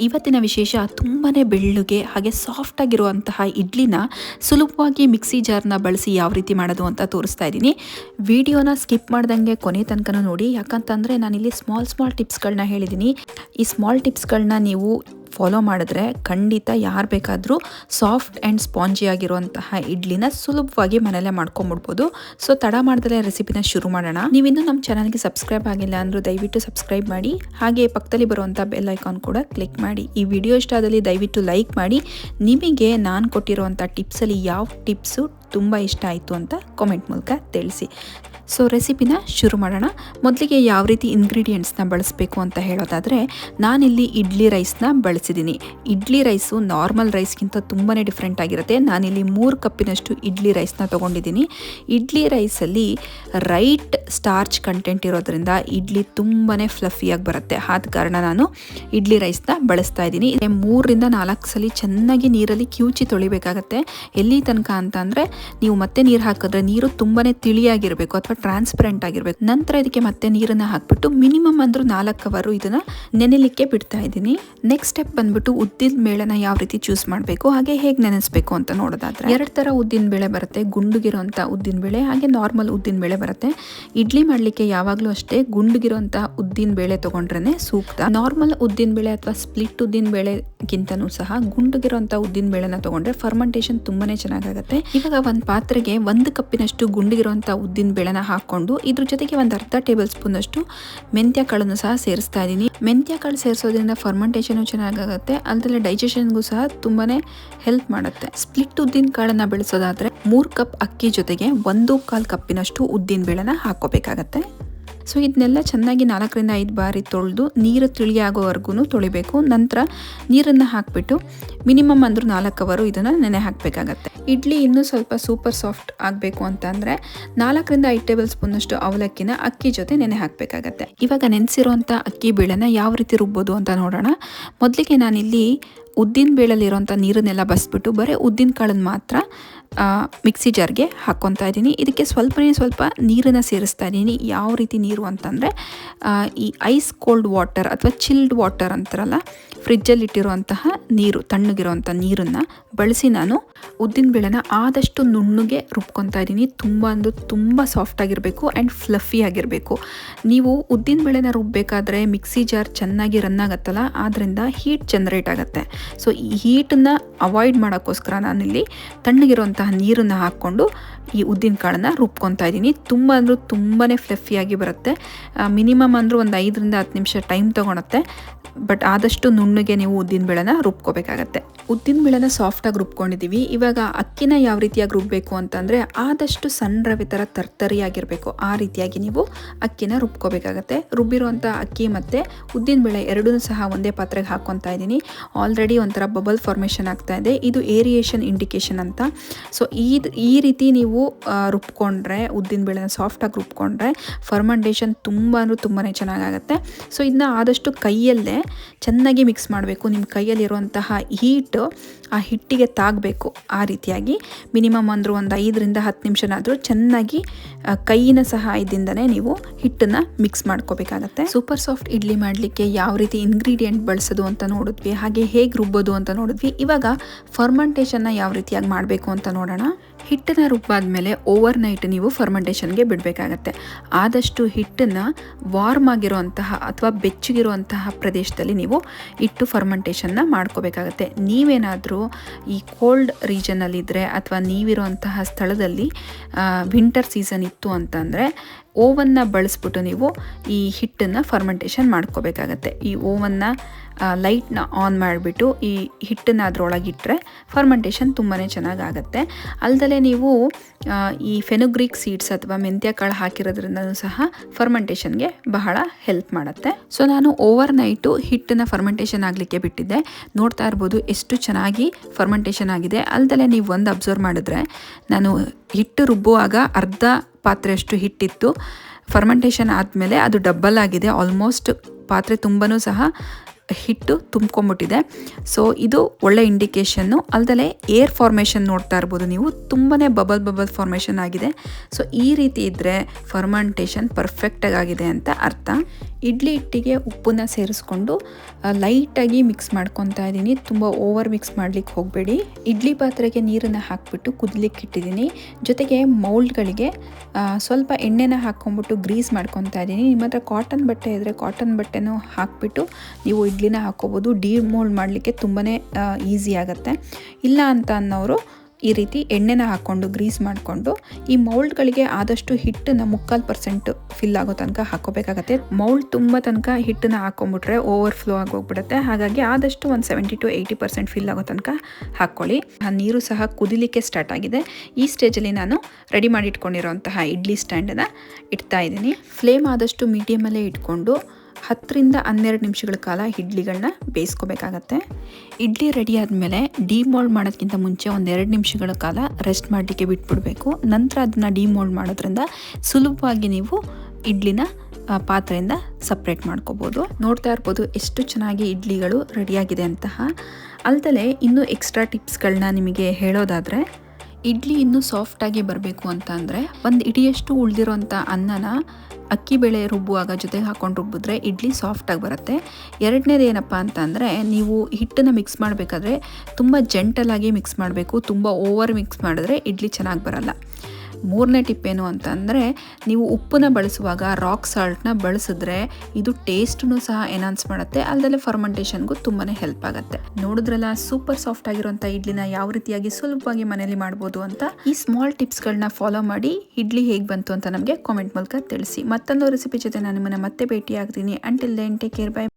ಇವತ್ತಿನ ವಿಶೇಷ ತುಂಬಾ ಬೆಳ್ಳುಗೆ ಹಾಗೆ ಸಾಫ್ಟ್ ಆಗಿರುವಂತಹ ಇಡ್ಲಿನ ಸುಲಭವಾಗಿ ಮಿಕ್ಸಿ ಜಾರ್ನ ಬಳಸಿ ಯಾವ ರೀತಿ ಮಾಡೋದು ಅಂತ ತೋರಿಸ್ತಾ ಇದ್ದೀನಿ. ವಿಡಿಯೋನ ಸ್ಕಿಪ್ ಮಾಡ್ದಂಗೆ ಕೊನೆ ತನಕ ನೋಡಿ, ಯಾಕಂತಂದರೆ ನಾನಿಲ್ಲಿ ಸ್ಮಾಲ್ ಸ್ಮಾಲ್ ಟಿಪ್ಸ್ಗಳನ್ನ ಹೇಳಿದ್ದೀನಿ. ಈ ಸ್ಮಾಲ್ ಟಿಪ್ಸ್ಗಳನ್ನ ನೀವು ಫಾಲೋ ಮಾಡಿದ್ರೆ ಖಂಡಿತ ಯಾರು ಬೇಕಾದರೂ ಸಾಫ್ಟ್ ಆ್ಯಂಡ್ ಸ್ಪಾಂಜಿ ಆಗಿರುವಂತಹ ಇಡ್ಲಿನ ಸುಲಭವಾಗಿ ಮನೆಯಲ್ಲೇ ಮಾಡ್ಕೊಂಬಿಡ್ಬೋದು. ಸೊ ತಡ ಮಾಡ್ದಲೇ ರೆಸಿಪಿನ ಶುರು ಮಾಡೋಣ. ನೀವಿನ್ನೂ ನಮ್ಮ ಚಾನಲ್ಗೆ ಸಬ್ಸ್ಕ್ರೈಬ್ ಆಗಿಲ್ಲ ಅಂದರೂ ದಯವಿಟ್ಟು ಸಬ್ಸ್ಕ್ರೈಬ್ ಮಾಡಿ. ಹಾಗೆ ಪಕ್ಕದಲ್ಲಿ ಬರುವಂಥ ಬೆಲ್ ಐಕಾನ್ ಕೂಡ ಕ್ಲಿಕ್ ಮಾಡಿ. ಈ ವಿಡಿಯೋ ಇಷ್ಟ ಆದಲ್ಲಿ ದಯವಿಟ್ಟು ಲೈಕ್ ಮಾಡಿ. ನಿಮಗೆ ನಾನು ಕೊಟ್ಟಿರುವಂಥ ಟಿಪ್ಸಲ್ಲಿ ಯಾವ ಟಿಪ್ಸು ತುಂಬ ಇಷ್ಟ ಆಯಿತು ಅಂತ ಕಾಮೆಂಟ್ ಮೂಲಕ ತಿಳಿಸಿ. ಸೊ ರೆಸಿಪಿನ ಶುರು ಮಾಡೋಣ. ಮೊದಲಿಗೆ ಯಾವ ರೀತಿ ಇಂಗ್ರೀಡಿಯೆಂಟ್ಸ್ನ ಬಳಸಬೇಕು ಅಂತ ಹೇಳೋದಾದರೆ, ನಾನಿಲ್ಲಿ ಇಡ್ಲಿ ರೈಸ್ನ ಬಳಸಿದ್ದೀನಿ ಇಡ್ಲಿ ರೈಸು ನಾರ್ಮಲ್ ರೈಸ್ಗಿಂತ ತುಂಬಾ ಡಿಫ್ರೆಂಟ್ ಆಗಿರುತ್ತೆ. ನಾನಿಲ್ಲಿ ಮೂರು ಕಪ್ಪಿನಷ್ಟು ಇಡ್ಲಿ ರೈಸ್ನ ತೊಗೊಂಡಿದ್ದೀನಿ ಇಡ್ಲಿ ರೈಸಲ್ಲಿ ರೈಟ್ ಸ್ಟಾರ್ಚ್ ಕಂಟೆಂಟ್ ಇರೋದ್ರಿಂದ ಇಡ್ಲಿ ತುಂಬಾ ಫ್ಲಫಿಯಾಗಿ ಬರುತ್ತೆ. ಆದ ಕಾರಣ ನಾನು ಇಡ್ಲಿ ರೈಸ್ನ ಬಳಸ್ತಾ ಇದ್ದೀನಿ. ಮೂರರಿಂದ ನಾಲ್ಕು ಸಲ ಚೆನ್ನಾಗಿ ನೀರಲ್ಲಿ ಕಿವುಚಿ ತೊಳಿಬೇಕಾಗತ್ತೆ. ಎಲ್ಲಿ ತನಕ ಅಂತ ಅಂದರೆ, ನೀವು ಮತ್ತೆ ನೀರು ಹಾಕಿದ್ರೆ ನೀರು ತುಂಬಾ ತಿಳಿಯಾಗಿರಬೇಕು. ಅಥವಾ ಟ್ರಾನ್ಸ್ಪರೆಂಟ್ ಆಗಿರಬೇಕು. ನಂತರ ಇದಕ್ಕೆ ಮತ್ತೆ ನೀರನ್ನ ಹಾಕ್ಬಿಟ್ಟು ಮಿನಿಮಮ್ ಅಂದ್ರೆ ನಾಲ್ಕು ಅವರು ಇದನ್ನ ನೆನೆಲಿಕ್ಕೆ ಬಿಡ್ತಾ ಇದ್ದೀನಿ. ನೆಕ್ಸ್ಟ್ ಸ್ಟೆಪ್ ಬಂದ್ಬಿಟ್ಟು ಉದ್ದಿನ ಬೇಳೆನ ಯಾವ ರೀತಿ ಚೂಸ್ ಮಾಡಬೇಕು, ಹಾಗೆ ಹೇಗೆ ನೆನೆಸ್ಬೇಕು ಅಂತ ನೋಡೋದಾದ್ರೆ, ಎರಡು ಥರ ಉದ್ದಿನ ಬೇಳೆ ಬರುತ್ತೆ. ಗುಂಡುಗಿರೋಂಥ ಉದ್ದಿನ ಬೇಳೆ, ಹಾಗೆ ನಾರ್ಮಲ್ ಉದ್ದಿನ ಬೇಳೆ ಬರುತ್ತೆ. ಇಡ್ಲಿ ಮಾಡಲಿಕ್ಕೆ ಯಾವಾಗಲೂ ಅಷ್ಟೇ ಗುಂಡುಗಿರೋಂಥ ಉದ್ದಿನ ಬೇಳೆ ತೊಗೊಂಡ್ರೆ ಸೂಕ್ತ. ನಾರ್ಮಲ್ ಉದ್ದಿನ ಬೇಳೆ ಅಥವಾ ಸ್ಪ್ಲಿಟ್ ಉದ್ದಿನ ಬೇಳೆಗಿಂತನೂ ಸಹ ಗುಂಡಗಿರುವಂತ ಉದ್ದಿನ ಬೇಳೆನ ತೊಗೊಂಡ್ರೆ ಫರ್ಮೆಂಟೇಶನ್ ತುಂಬಾನೇ ಚೆನ್ನಾಗಾಗುತ್ತೆ. ಇವಾಗ ಒಂದು ಪಾತ್ರೆಗೆ ಒಂದು ಕಪ್ಪಿನಷ್ಟು ಗುಂಡಿಗಿರುವಂಥ ಉದ್ದಿನ ಬೇಳೆನ ಹಾಕ್ಕೊಂಡು ಇದ್ರ ಜೊತೆಗೆ ಒಂದು ಅರ್ಧ ಟೇಬಲ್ ಸ್ಪೂನ್ ಅಷ್ಟು ಮೆಂತ್ಯ ಕಾಳನ್ನು ಸಹ ಸೇರಿಸ್ತಾ ಇದ್ದೀನಿ ಮೆಂತ್ಯ ಕಾಳು ಸೇರಿಸೋದ್ರಿಂದ ಫರ್ಮೆಂಟೇಷನು ಚೆನ್ನಾಗಾಗತ್ತೆ. ಅಲ್ಲದೆ ಡೈಜೆಷನ್ಗೂ ಸಹ ತುಂಬಾನೇ ಹೆಲ್ಪ್ ಮಾಡುತ್ತೆ. ಸ್ಪ್ಲಿಟ್ ಉದ್ದಿನ ಕಾಳನ್ನ ಬೆಳೆಸೋದಾದ್ರೆ ಮೂರು ಕಪ್ ಅಕ್ಕಿ ಜೊತೆಗೆ ಒಂದು ಕಾಲು ಕಪ್ಪಿನಷ್ಟು ಉದ್ದಿನ ಬೇಳೆನ ಹಾಕೋಬೇಕಾಗತ್ತೆ. ಸೊ ಇದನ್ನೆಲ್ಲ ಚೆನ್ನಾಗಿ ನಾಲ್ಕರಿಂದ ಐದು ಬಾರಿ ತೊಳೆದು ನೀರು ತಿಳಿ ಆಗೋವರೆಗೂ ತೊಳಿಬೇಕು. ನಂತರ ನೀರನ್ನು ಹಾಕಿಬಿಟ್ಟು ಮಿನಿಮಮ್ ಅಂದರೂ ನಾಲ್ಕು ಅವರು ಇದನ್ನು ನೆನೆ ಹಾಕಬೇಕಾಗತ್ತೆ. ಇಡ್ಲಿ ಇನ್ನೂ ಸ್ವಲ್ಪ ಸೂಪರ್ ಸಾಫ್ಟ್ ಆಗಬೇಕು ಅಂತಂದರೆ ನಾಲ್ಕರಿಂದ ಐದು ಟೇಬಲ್ ಸ್ಪೂನಷ್ಟು ಅವಲಕ್ಕಿನ ಅಕ್ಕಿ ಜೊತೆ ನೆನೆ ಹಾಕಬೇಕಾಗತ್ತೆ. ಇವಾಗ ನೆನೆಸಿರುವಂಥ ಅಕ್ಕಿ ಬೇಳೆನ ಯಾವ ರೀತಿ ರುಬ್ಬೋದು ಅಂತ ನೋಡೋಣ. ಮೊದಲಿಗೆ ನಾನಿಲ್ಲಿ ಉದ್ದಿನ ಬೇಳಲ್ಲಿರೋಂಥ ನೀರನ್ನೆಲ್ಲ ಬಸ್ಬಿಟ್ಟು ಬರೀ ಉದ್ದಿನ ಕಾಳನ್ನು ಮಾತ್ರ ಮಿಕ್ಸಿ ಜಾರ್ಗೆ ಹಾಕ್ಕೊತಾ ಇದ್ದೀನಿ. ಇದಕ್ಕೆ ಸ್ವಲ್ಪನೇ ಸ್ವಲ್ಪ ನೀರನ್ನು ಸೇರಿಸ್ತಾ ಇದ್ದೀನಿ. ಯಾವ ರೀತಿ ನೀರು ಅಂತಂದರೆ ಈ ಐಸ್ ಕೋಲ್ಡ್ ವಾಟರ್ ಅಥವಾ ಚಿಲ್ಡ್ ವಾಟರ್ ಅಂತಾರಲ್ಲ ಫ್ರಿಜ್ಜಲ್ಲಿ ಇಟ್ಟಿರುವಂತಹ ನೀರು ತಣ್ಣಗಿರುವಂಥ ನೀರನ್ನು ಬಳಸಿ ನಾನು ಉದ್ದಿನ ಬೇಳೆನ ಆದಷ್ಟು ನುಣ್ಣಗೆ ರುಬ್ಕೊತಾ ಇದ್ದೀನಿ. ತುಂಬ ಅಂದರೆ ತುಂಬ ಸಾಫ್ಟ್ ಆಗಿರಬೇಕು ಆ್ಯಂಡ್ ಫ್ಲಫಿ ಆಗಿರಬೇಕು. ನೀವು ಉದ್ದಿನ ಬೇಳೆನ ರುಬ್ಬಬೇಕಾದ್ರೆ ಮಿಕ್ಸಿ ಜಾರ್ ಚೆನ್ನಾಗಿ ರನ್ ಆಗುತ್ತಲ್ಲ ಆದ್ದರಿಂದ ಹೀಟ್ ಜನ್ರೇಟ್ ಆಗುತ್ತೆ. ಸೊ ಈ ಹೀಟನ್ನು ಅವಾಯ್ಡ್ ಮಾಡೋಕ್ಕೋಸ್ಕರ ನಾನಿಲ್ಲಿ ತಣ್ಣಗಿರುವಂತಹ ನೀರನ್ನು ಹಾಕ್ಕೊಂಡು ಈ ಉದ್ದಿನ ಕಾಳನ್ನು ರುಬ್ಕೊತಾ ಇದ್ದೀನಿ. ತುಂಬ ಅಂದರೂ ತುಂಬಾ ಫ್ಲಫಿಯಾಗಿ ಬರುತ್ತೆ. ಮಿನಿಮಮ್ ಅಂದರೂ ಒಂದು ಐದರಿಂದ ಹತ್ತು ನಿಮಿಷ ಟೈಮ್ ತೊಗೊಳುತ್ತೆ. ಬಟ್ ಆದಷ್ಟು ನುಣ್ಣಗೆ ನೀವು ಉದ್ದಿನ ಬೇಳೆನ ರುಬ್ಕೋಬೇಕಾಗತ್ತೆ. ಉದ್ದಿನ ಬೇಳೆನ ಸಾಫ್ಟಾಗಿ ರುಬ್ಕೊಂಡಿದ್ದೀವಿ ಇವಾಗ ಅಕ್ಕಿನ ಯಾವ ರೀತಿಯಾಗಿ ರುಬ್ಬಬೇಕು ಅಂತಂದರೆ ಆದಷ್ಟು ಸಣ್ಣ ರವೆ ಥರ ತರ್ತರಿಯಾಗಿರಬೇಕು. ಆ ರೀತಿಯಾಗಿ ನೀವು ಅಕ್ಕಿನ ರುಬ್ಕೋಬೇಕಾಗತ್ತೆ. ರುಬ್ಬಿರುವಂಥ ಅಕ್ಕಿ ಮತ್ತು ಉದ್ದಿನ ಬೇಳೆ ಎರಡೂ ಸಹ ಒಂದೇ ಪಾತ್ರೆಗೆ ಹಾಕ್ಕೊತಾ ಇದ್ದೀನಿ. ಆಲ್ರೆಡಿ ಒಂಥರ ಬಬಲ್ ಫಾರ್ಮೇಷನ್ ಆಗ್ತಾ ಇದೆ. ಇದು ಏರಿಯೇಷನ್ ಇಂಡಿಕೇಷನ್ ಅಂತ. ಸೊ ಈ ಈ ರೀತಿ ನೀವು ರುಬ್ಕೊಂಡ್ರೆ, ಉದ್ದಿನ ಬೇಳೆನ ಸಾಫ್ಟಾಗಿ ರುಬ್ಕೊಂಡ್ರೆ ಫರ್ಮಂಡೇಷನ್ ತುಂಬ ಅಂದರೆ ತುಂಬಾ ಚೆನ್ನಾಗಾಗತ್ತೆ. ಸೊ ಇದನ್ನ ಆದಷ್ಟು ಕೈಯಲ್ಲೇ ಚೆನ್ನಾಗಿ ಮಿಕ್ಸ್ ಮಾಡಬೇಕು. ನಿಮ್ಮ ಕೈಯಲ್ಲಿರುವಂತಹ ಹೀಟ್ ಆ ಹಿಟ್ಟಿಗೆ ತಾಗಬೇಕು ಆ ರೀತಿಯಾಗಿ. ಮಿನಿಮಮ್ ಅಂದರೂ ಒಂದು ಐದರಿಂದ ಹತ್ತು ನಿಮಿಷನಾದರೂ ಚೆನ್ನಾಗಿ ಕೈಯಿನ ಸಹಾಯದಿಂದನೇ ನೀವು ಹಿಟ್ಟನ್ನು ಮಿಕ್ಸ್ ಮಾಡ್ಕೋಬೇಕಾಗತ್ತೆ. ಸೂಪರ್ ಸಾಫ್ಟ್ ಇಡ್ಲಿ ಮಾಡಲಿಕ್ಕೆ ಯಾವ ರೀತಿ ಇಂಗ್ರೀಡಿಯೆಂಟ್ ಬಳಸೋದು ಅಂತ ನೋಡಿದ್ವಿ, ಹಾಗೆ ಹೇಗೆ ರುಬ್ಬೋದು ಅಂತ ನೋಡಿದ್ವಿ. ಇವಾಗ ಫರ್ಮೆಂಟೇಷನ್ನ ಯಾವ ರೀತಿಯಾಗಿ ಮಾಡಬೇಕು ಅಂತ ನೋಡೋಣ. ಹಿಟ್ಟನ್ನು ರುಬ್ಬಾದ್ಮೇಲೆ ಓವರ್ ನೈಟ್ ನೀವು ಫರ್ಮೆಂಟೇಷನ್ಗೆ ಬಿಡಬೇಕಾಗತ್ತೆ. ಆದಷ್ಟು ಹಿಟ್ಟನ್ನು ವಾರ್ಮ್ ಆಗಿರುವಂತಹ ಅಥವಾ ಬೆಚ್ಚಗಿರುವಂತಹ ಪ್ರದೇಶದಲ್ಲಿ ನೀವು ಇಟ್ಟು ಫರ್ಮೆಂಟೇಷನ್ನ ಮಾಡ್ಕೋಬೇಕಾಗತ್ತೆ. ನೀವೇನಾದರೂ ಈ ಕೋಲ್ಡ್ ರೀಜನಲ್ಲಿದ್ದರೆ ಅಥವಾ ನೀವಿರುವಂತಹ ಸ್ಥಳದಲ್ಲಿ ವಿಂಟರ್ ಸೀಸನ್ ಇತ್ತು ಅಂತಂದರೆ ಓವನ್ನ ಬಳಸ್ಬಿಟ್ಟು ನೀವು ಈ ಹಿಟ್ಟನ್ನು ಫರ್ಮೆಂಟೇಷನ್ ಮಾಡ್ಕೋಬೇಕಾಗತ್ತೆ. ಈ ಓವನ್ನ ಲೈಟ್ನ ಆನ್ ಮಾಡಿಬಿಟ್ಟು ಈ ಹಿಟ್ಟನ್ನು ಅದರೊಳಗಿಟ್ಟರೆ ಫರ್ಮೆಂಟೇಷನ್ ತುಂಬಾ ಚೆನ್ನಾಗಾಗತ್ತೆ. ಅಲ್ದಲೆ ನೀವು ಈ ಫೆನುಗ್ರಿಕ್ ಸೀಡ್ಸ್ ಅಥವಾ ಮೆಂತ್ಯ ಕಾಳು ಹಾಕಿರೋದ್ರಿಂದ ಸಹ ಫರ್ಮೆಂಟೇಷನ್ಗೆ ಬಹಳ ಹೆಲ್ಪ್ ಮಾಡುತ್ತೆ. ಸೊ ನಾನು ಓವರ್ ನೈಟು ಹಿಟ್ಟನ್ನು ಫರ್ಮೆಂಟೇಷನ್ ಆಗಲಿಕ್ಕೆ ಬಿಟ್ಟಿದ್ದೆ. ನೋಡ್ತಾ ಇರ್ಬೋದು ಎಷ್ಟು ಚೆನ್ನಾಗಿ ಫರ್ಮೆಂಟೇಷನ್ ಆಗಿದೆ. ಅಲ್ದಲೆ ನೀವು ಒಂದು ಅಬ್ಸರ್ವ್ ಮಾಡಿದ್ರೆ ನಾನು ಹಿಟ್ಟು ರುಬ್ಬುವಾಗ ಅರ್ಧ ಪಾತ್ರೆಯಷ್ಟು ಹಿಟ್ಟಿತ್ತು. ಫರ್ಮೆಂಟೇಷನ್ ಆದಮೇಲೆ ಅದು ಡಬ್ಬಲ್ ಆಗಿದೆ. ಆಲ್ಮೋಸ್ಟ್ ಪಾತ್ರೆ ತುಂಬನೂ ಸಹ ಹಿಟ್ಟು ತುಂಬ್ಕೊಂಬಿಟ್ಟಿದೆ. ಸೊ ಇದು ಒಳ್ಳೆ ಇಂಡಿಕೇಶನ್ನು ಅಲ್ದಲೆ ಏರ್ ಫಾರ್ಮೇಷನ್ ನೋಡ್ತಾ ಇರ್ಬೋದು ನೀವು. ತುಂಬಾ ಬಬಲ್ ಬಬಲ್ ಫಾರ್ಮೇಷನ್ ಆಗಿದೆ. ಸೊ ಈ ರೀತಿ ಇದ್ದರೆ ಫರ್ಮೆಂಟೇಷನ್ ಪರ್ಫೆಕ್ಟಾಗಿದೆ ಅಂತ ಅರ್ಥ. ಇಡ್ಲಿ ಹಿಟ್ಟಿಗೆ ಉಪ್ಪನ್ನ ಸೇರಿಸ್ಕೊಂಡು ಲೈಟಾಗಿ ಮಿಕ್ಸ್ ಮಾಡ್ಕೊತಾ ಇದ್ದೀನಿ. ತುಂಬ ಓವರ್ ಮಿಕ್ಸ್ ಮಾಡ್ಲಿಕ್ಕೆ ಹೋಗಬೇಡಿ. ಇಡ್ಲಿ ಪಾತ್ರೆಗೆ ನೀರನ್ನು ಹಾಕಿಬಿಟ್ಟು ಕುದಲಿಕ್ಕೆ ಇಟ್ಟಿದ್ದೀನಿ. ಜೊತೆಗೆ ಮೌಲ್ಡ್ಗಳಿಗೆ ಸ್ವಲ್ಪ ಎಣ್ಣೆನ ಹಾಕ್ಕೊಂಬಿಟ್ಟು ಗ್ರೀಸ್ ಮಾಡ್ಕೊತಾ ಇದ್ದೀನಿ. ನಿಮ್ಮ ಹತ್ರ ಕಾಟನ್ ಬಟ್ಟೆ ಇದ್ದರೆ ಕಾಟನ್ ಬಟ್ಟೆನೂ ಹಾಕಿಬಿಟ್ಟು ನೀವು ಇಡ್ಲಿನ ಹಾಕ್ಕೋಬೋದು ಡೀ ಮೋಲ್ಡ್ ಮಾಡಲಿಕ್ಕೆ ತುಂಬಾ ಈಸಿ ಆಗುತ್ತೆ. ಇಲ್ಲ ಅಂತ ಅನ್ನೋರು ಈ ರೀತಿ ಎಣ್ಣೆನ ಹಾಕ್ಕೊಂಡು ಗ್ರೀಸ್ ಮಾಡಿಕೊಂಡು, ಈ ಮೌಲ್ಡ್ಗಳಿಗೆ ಆದಷ್ಟು ಹಿಟ್ಟನ್ನು ಮುಕ್ಕಾಲು ಪರ್ಸೆಂಟ್ ಫಿಲ್ ಆಗೋ ತನಕ ಹಾಕೋಬೇಕಾಗತ್ತೆ. ಮೌಲ್ಡ್ ತುಂಬ ತನಕ ಹಿಟ್ಟನ್ನ ಹಾಕೊಂಡ್ಬಿಟ್ರೆ ಓವರ್ ಫ್ಲೋ ಆಗೋಗ್ಬಿಡುತ್ತೆ. ಹಾಗಾಗಿ ಆದಷ್ಟು ಒಂದು seventy to eighty percent fill ಆಗೋ ತನಕ ಹಾಕ್ಕೊಳ್ಳಿ ಆ ನೀರು ಸಹ ಕುದಿಲಿಕ್ಕೆ ಸ್ಟಾರ್ಟ್ ಆಗಿದೆ. ಈ ಸ್ಟೇಜಲ್ಲಿ ನಾನು ರೆಡಿ ಮಾಡಿ ಇಟ್ಕೊಂಡಿರೋಂತಹ ಇಡ್ಲಿ ಸ್ಟ್ಯಾಂಡನ್ನು ಇಡ್ತಾ ಇದ್ದೀನಿ. ಫ್ಲೇಮ್ ಆದಷ್ಟು ಮೀಡಿಯಮಲ್ಲೇ ಇಟ್ಕೊಂಡು ಹತ್ತರಿಂದ ಹನ್ನೆರಡು ನಿಮಿಷಗಳ ಕಾಲ ಇಡ್ಲಿಗಳನ್ನ ಬೇಯಿಸ್ಕೋಬೇಕಾಗತ್ತೆ. ಇಡ್ಲಿ ರೆಡಿ ಆದಮೇಲೆ ಡಿಮೋಲ್ಡ್ ಮಾಡೋದಕ್ಕಿಂತ ಮುಂಚೆ ಒಂದು ಎರಡು ನಿಮಿಷಗಳ ಕಾಲ ರೆಸ್ಟ್ ಮಾಡಲಿಕ್ಕೆ ಬಿಟ್ಬಿಡಬೇಕು. ನಂತರ ಅದನ್ನು ಡಿಮೋಲ್ಡ್ ಮಾಡೋದ್ರಿಂದ ಸುಲಭವಾಗಿ ನೀವು ಇಡ್ಲಿನ ಪಾತ್ರೆಯಿಂದ ಸಪ್ರೇಟ್ ಮಾಡ್ಕೋಬೋದು. ನೋಡ್ತಾ ಇರ್ಬೋದು ಎಷ್ಟು ಚೆನ್ನಾಗಿ ಇಡ್ಲಿಗಳು ರೆಡಿಯಾಗಿದೆ ಅಂತಹ. ಅಲ್ದಲೆ ಇನ್ನೂ ಎಕ್ಸ್ಟ್ರಾ ಟಿಪ್ಸ್ಗಳನ್ನ ನಿಮಗೆ ಹೇಳೋದಾದರೆ ಇಡ್ಲಿ ಇನ್ನೂ ಸಾಫ್ಟಾಗಿ ಬರಬೇಕು ಅಂತ ಅಂದರೆ ಒಂದು ಇಡಿಯಷ್ಟು ಉಳಿದಿರೋಂಥ ಅನ್ನನ ಅಕ್ಕಿ ಬೇಳೆ ರುಬ್ಬುವಾಗ ಜೊತೆಗೆ ಹಾಕೊಂಡು ರುಬ್ಬಿದ್ರೆ ಇಡ್ಲಿ ಸಾಫ್ಟಾಗಿ ಬರುತ್ತೆ. ಎರಡನೇದು ಏನಪ್ಪ ಅಂತ ಅಂದರೆ ನೀವು ಹಿಟ್ಟನ್ನು ಮಿಕ್ಸ್ ಮಾಡಬೇಕಾದ್ರೆ ತುಂಬ ಜೆಂಟಲಾಗಿ ಮಿಕ್ಸ್ ಮಾಡಬೇಕು, ತುಂಬ ಓವರ್ ಮಿಕ್ಸ್ ಮಾಡಿದ್ರೆ ಇಡ್ಲಿ ಚೆನ್ನಾಗಿ ಬರಲ್ಲ. ಮೂರನೇ ಟಿಪ್ ಏನು ಅಂತಂದರೆ, ನೀವು ಉಪ್ಪನ್ನ ಬಳಸುವಾಗ ರಾಕ್ ಸಾಲ್ಟ್ನ ಬಳಸಿದ್ರೆ ಇದು ಟೇಸ್ಟನ್ನು ಸಹ ಎನ್ಹಾನ್ಸ್ ಮಾಡುತ್ತೆ ಅಲ್ಲದೆ ಫರ್ಮೆಂಟೇಷನ್ಗೂ ತುಂಬಾ ಹೆಲ್ಪ್ ಆಗುತ್ತೆ. ನೋಡಿದ್ರಲ್ಲ ಸೂಪರ್ ಸಾಫ್ಟ್ ಆಗಿರುವಂಥ ಇಡ್ಲಿನ ಯಾವ ರೀತಿಯಾಗಿ ಸುಲಭವಾಗಿ ಮನೆಯಲ್ಲಿ ಮಾಡ್ಬೋದು ಅಂತ, ಈ ಸ್ಮಾಲ್ ಟಿಪ್ಸ್ಗಳನ್ನ ಫಾಲೋ ಮಾಡಿ ಇಡ್ಲಿ ಹೇಗೆ ಬಂತು ಅಂತ ನಮಗೆ ಕಾಮೆಂಟ್ ಮೂಲಕ ತಿಳಿಸಿ. ಮತ್ತೊಂದು ರೆಸಿಪಿ ಜೊತೆ ನಾನು ನಿಮ್ಮನ್ನ ಮತ್ತೆ ಭೇಟಿ ಆಗ್ತೀನಿ until then take care bye